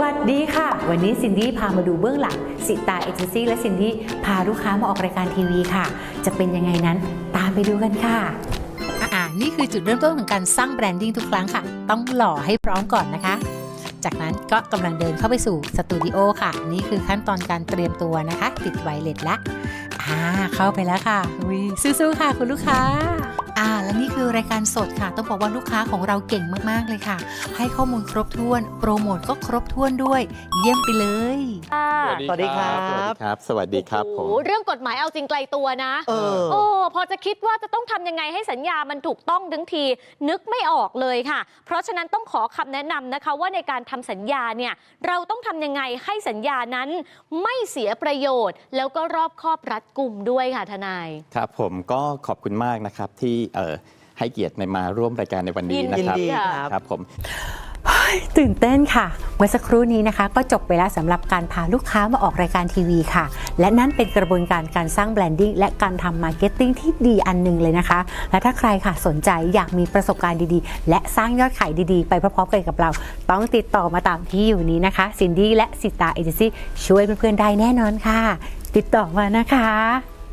วัสดีค่ะ วันนี้ซินดี้พามาดูเบื้องหลังสิตาเอเจนซี่และซินดี้พาลูกค้ามาออกรายการทีวีค่ะ จะเป็นยังไงนั้นตามไปดูกันค่ะอ่านี่คือจุดเริ่มต้นของการสร้างแบรนดิ้งทุกครั้งค่ะ ต้องหล่อให้พร้อมก่อนนะคะ จากนั้นก็กำลังเดินเข้าไปสู่สตูดิโอค่ะ นี่คือขั้นตอนการเตรียมตัวนะคะ ติดไวเลสและอ่าเข้าไปแล้วค่ะวิสู้ๆค่ะคุณลูกค้าอ่า และนี่คือรายการสดค่ะ ต้องบอกว่าลูกค้าของเราเก่งมากๆเลยค่ะ ให้ข้อมูลครบถ้วน โปรโมทก็ครบถ้วนด้วย เยี่ยมไปเลย ค่ะสวัสดีครับ สวัสดีครับ สวัสดีครับผม โอ้โหเรื่องกฎหมายเอาจริงไกลตัวนะเออ โอ้พอจะคิดว่าจะต้องทำยังไงให้สัญญามันถูกต้องทั้งที นึกไม่ออกเลยค่ะ เพราะฉะนั้นต้องขอคำแนะนำนะคะ ว่าในการทำสัญญาเนี่ยเราต้องทำยังไงให้สัญญานั้นไม่เสียประโยชน์ แล้วก็รอบคอบรัดกุมด้วยค่ะทนาย ครับผมก็ขอบคุณมากนะครับที่เอ่อ ให้เกียรติในมาร่วมรายการในวันนี้นะยินครับดีค่ะครับ ครับผม ตื่นเต้นค่ะ เมื่อสักครู่นี้นะคะ ก็จบไปแล้วสำหรับการพาลูกค้ามาออกรายการทีวีค่ะ และนั่นเป็นกระบวนการการสร้างแบรนดิ้งและการทำมาร์เก็ตติ้งที่ดีอันหนึ่งเลยนะคะ และถ้าใครค่ะสนใจอยากมีประสบการณ์ดีๆ และสร้างยอดขายดีๆ ไปพร้อมๆกันกับเรา ต้องติดต่อมาตามที่อยู่นี้นะคะซินดี้และสิตาเอเจนซี่ช่วยเพื่อนๆได้แน่นอนค่ะ ติดต่อมานะคะ